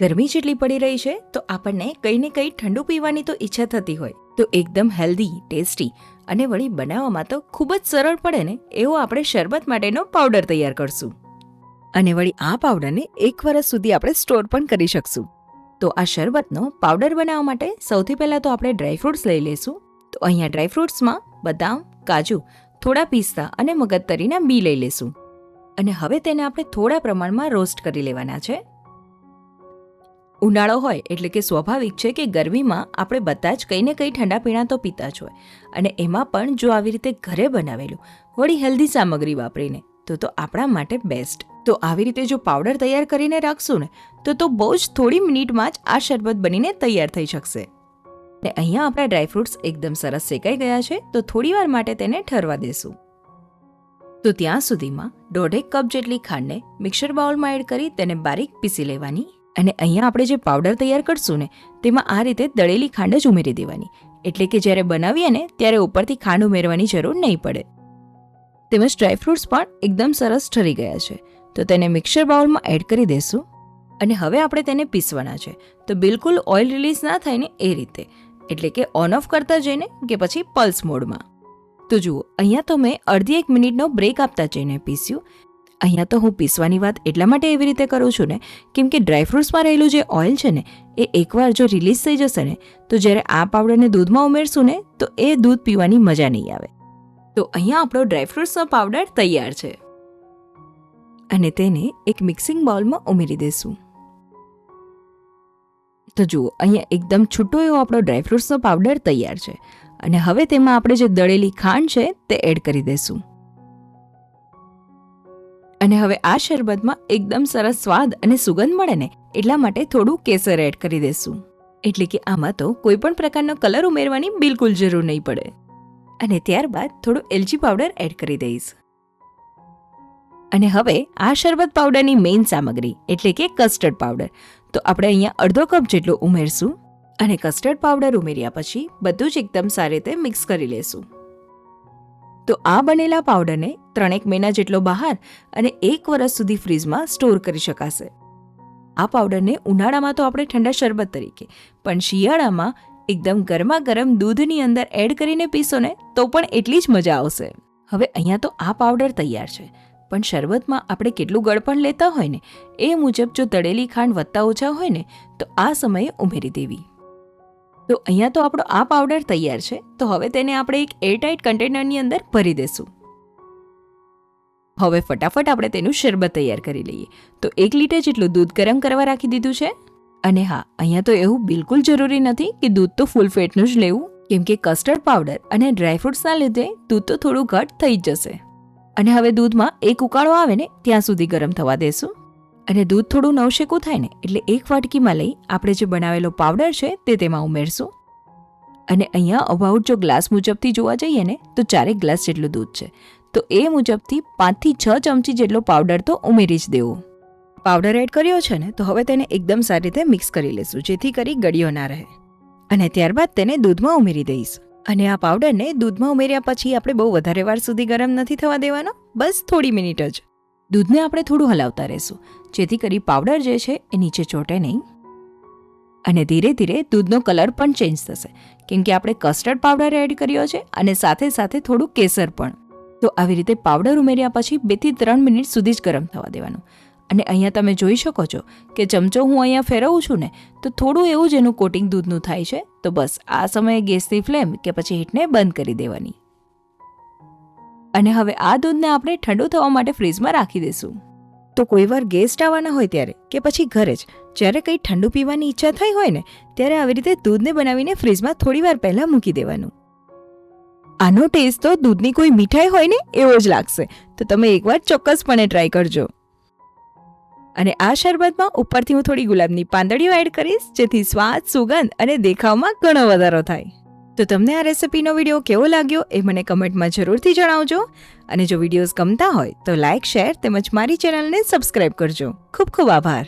ગરમી જેટલી પડી રહી છે, તો આપણને કંઈ ને કંઈ ઠંડુ પીવાની તો ઈચ્છા થતી હોય. તો એકદમ હેલ્ધી ટેસ્ટી અને વળી બનાવવામાં તો ખૂબ જ સરળ પડે ને, એવો આપણે શરબત માટેનો પાવડર તૈયાર કરશું. અને વળી આ પાવડરને એક વર્ષ સુધી આપણે સ્ટોર પણ કરી શકશું. તો આ શરબતનો પાવડર બનાવવા માટે સૌથી પહેલાં તો આપણે ડ્રાયફ્રૂટ્સ લઈ લઈશું. તો અહીંયા ડ્રાયફ્રૂટ્સમાં બદામ, કાજુ, થોડા પિસ્તા અને મગજતરીના બી લઈ લેશું અને હવે તેને આપણે થોડા પ્રમાણમાં રોસ્ટ કરી લેવાના છે. ઉનાળો હોય એટલે કે સ્વાભાવિક છે કે ગરમીમાં આપણે બધા જ કંઈ ને કંઈ ઠંડા પીણા તો પીતા જ હોય. અને એમાં પણ જો આવી રીતે ઘરે બનાવેલું વળી હેલ્ધી સામગ્રી વાપરીને, તો તો આપણા માટે બેસ્ટ તો આવી રીતે જો પાવડર તૈયાર કરીને રાખશું ને, તો તો બહુ જ થોડી મિનિટમાં જ આ શરબત બનીને તૈયાર થઈ શકશે. ને અહીંયા આપણા ડ્રાયફ્રૂટ્સ એકદમ સરસ શેકાઈ ગયા છે, તો થોડીવાર માટે તેને ઠરવા દેશું. તો ત્યાં સુધીમાં દોઢેક કપ જેટલી ખાંડને મિક્સર બાઉલમાં એડ કરી તેને બારીક પીસી લેવાની અને અહીંયા આપણે જે પાવડર તૈયાર કરશું ને, તેમાં આ રીતે દળેલી ખાંડ જ ઉમેરી દેવાની. એટલે કે જ્યારે બનાવીએ ને, ત્યારે ઉપરથી ખાંડ ઉમેરવાની જરૂર નહીં પડે. તેમજ ડ્રાયફ્રૂટ્સ પણ એકદમ સરસ ઠરી ગયા છે. તો તેને મિક્સર બાઉલમાં એડ કરી દેશું. અને હવે આપણે તેને પીસવાના છે. તો બિલકુલ ઓઇલ રિલીઝ ના થાય ને એ રીતે. એટલે કે ઓન ઓફ કરતા જઈને કે પછી પલ્સ મોડમાં તો જુઓ, અહીંયા તો મેં અડધી એક મિનિટનો બ્રેક આપતા જઈને પીસ્યું. અહીંયા તો હું પીસવાની વાત એટલા માટે એવી રીતે કરું છું ને, કેમ કે ડ્રાયફ્રૂટ્સમાં રહેલું જે ઓઇલ છે ને, એ એકવાર જો રિલીઝ થઈ જશે ને, તો જ્યારે આ પાવડરને દૂધમાં ઉમેરશું ને, તો એ દૂધ પીવાની મજા નહીં આવે. તો અહીંયા આપણો ડ્રાયફ્રૂટ્સનો પાવડર તૈયાર છે. અને તેને એક મિક્સિંગ બાઉલમાં ઉમેરી દેશું. તો જુઓ, અહીંયા એકદમ છૂટો એવો આપણો ડ્રાયફ્રૂટ્સનો પાવડર તૈયાર છે. અને હવે તેમાં આપણે જે દળેલી ખાંડ છે, તે એડ કરી દેશું. અને હવે આ શરબતમાં એકદમ સરસ સ્વાદ અને સુગંધ મળે ને એટલા માટે થોડું કેસર એડ કરી દેશું. એટલે કે આમાં તો કોઈ પણ પ્રકારનો કલર ઉમેરવાની બિલકુલ જરૂર નહીં પડે. અને ત્યારબાદ થોડું એલચી પાવડર એડ કરી દઈશ. અને હવે આ શરબત પાવડરની મેઇન સામગ્રી, એટલે કે કસ્ટર્ડ પાવડર તો આપણે અહીંયા અડધો કપ જેટલો ઉમેરશું અને કસ્ટર્ડ પાવડર ઉમેર્યા પછી બધું જ એકદમ સારી રીતે મિક્સ કરી લેશું. તો આ બનેલા પાવડરને ત્રણેક મહિના જેટલો બહાર અને એક વર્ષ સુધી ફ્રીજમાં સ્ટોર કરી શકાશે. આ પાવડરને ઉનાળામાં તો આપણે ઠંડા શરબત તરીકે, પણ શિયાળામાં એકદમ ગરમા ગરમ દૂધની અંદર એડ કરીને પીશો ને તો પણ એટલી જ મજા આવશે. હવે અહીંયા તો આ પાવડર તૈયાર છે, પણ શરબતમાં આપણે કેટલું ગળપણ લેતા હોય ને, એ મુજબ જો તળેલી ખાંડ વધતા ઓછા હોય ને, તો આ સમયે ઉમેરી દેવી. તો અહીંયા તો આપણો આ પાવડર તૈયાર છે. તો હવે તેને આપણે એક એરટાઇટ કન્ટેનરની અંદર ભરી દેશું. હવે ફટાફટ આપણે તેનું શરબત તૈયાર કરી લઈએ. તો એક લીટર જેટલું દૂધ ગરમ કરવા રાખી દીધું છે. અને હા, અહીંયા તો એવું બિલકુલ જરૂરી નથી કે દૂધ તો ફૂલ ફેટનું જ લેવું. કેમ કે કસ્ટર્ડ પાવડર અને ડ્રાયફ્રૂટ્સના લીધે દૂધ તો થોડું ઘટ થઈ જ જશે. અને હવે દૂધમાં એક ઉકાળો આવે ને, ત્યાં સુધી ગરમ થવા દેશું. અને દૂધ થોડું નવશેકું થાય ને, એટલે એક વાટકીમાં લઈ આપણે જે બનાવેલો પાવડર છે તે તેમાં ઉમેરશું. અને અહીંયા અબાઉટ જો ગ્લાસ મુજબથી જોવા જઈએ ને, તો ચારેક ગ્લાસ જેટલું દૂધ છે. તો એ મુજબથી પાંચથી છ ચમચી જેટલો પાવડર તો ઉમેરી જ દેવો. પાવડર એડ કર્યો છે ને, તો હવે તેને એકદમ સારી રીતે મિક્સ કરી લઈશું જેથી કરી ગળ્યો ના રહે. અને ત્યારબાદ તેને દૂધમાં ઉમેરી દઈશ. અને આ પાવડરને દૂધમાં ઉમેર્યા પછી આપણે બહુ વધારે વાર સુધી ગરમ નથી થવા દેવાનો, બસ થોડી મિનિટ જ. દૂધને આપણે થોડું હલાવતા રહેશું. જેથી કરી પાવડર જે છે એ નીચે ચોટે નહીં. અને ધીરે ધીરે દૂધનો કલર પણ ચેન્જ થશે. કેમ કે આપણે કસ્ટર્ડ પાવડર એડ કર્યો છે અને સાથે સાથે થોડું કેસર પણ. તો આવી રીતે પાવડર ઉમેર્યા પછી બેથી ત્રણ મિનિટ સુધી જ ગરમ થવા દેવાનું. અને અહીંયા તમે જોઈ શકો છો કે ચમચો હું અહીંયા ફેરવું છું ને, તો થોડું એવું જ એનું કોટિંગ દૂધનું થાય છે. તો બસ આ સમયે ગેસની ફ્લેમ કે પછી હીટને બંધ કરી દેવાની. અને હવે આ દૂધને આપણે ઠંડુ થવા માટે ફ્રીજમાં રાખી દઈશું. તો કોઈ વાર ગેસ્ટ આવવાના હોય ત્યારે કે પછી ઘરે જ, જ્યારે કંઈ ઠંડુ પીવાની ઈચ્છા થઈ હોય ને, ત્યારે આવી રીતે દૂધને બનાવીને ફ્રીજમાં થોડી વાર પહેલાં મૂકી દેવાનું. આનો ટેસ્ટ તો દૂધની કોઈ મીઠાઈ હોય ને, એવો જ લાગશે. તો તમે એકવાર ચોક્કસપણે ટ્રાય કરજો. અને આ શરબતમાં ઉપરથી હું થોડી ગુલાબની પાંદડીઓ એડ કરીશ, જેથી સ્વાદ, સુગંધ અને દેખાવમાં ઘણો વધારો થાય. તો તમને આ રેસિપીનો વીડિયો કેવો લાગ્યો એ મને કમેન્ટમાં જરૂરથી જણાવજો. અને જો વિડીયોઝ ગમતા હોય તો લાઇક શેર તેમજ મારી ચેનલને સબસ્ક્રાઈબ કરજો. ખૂબ ખૂબ આભાર.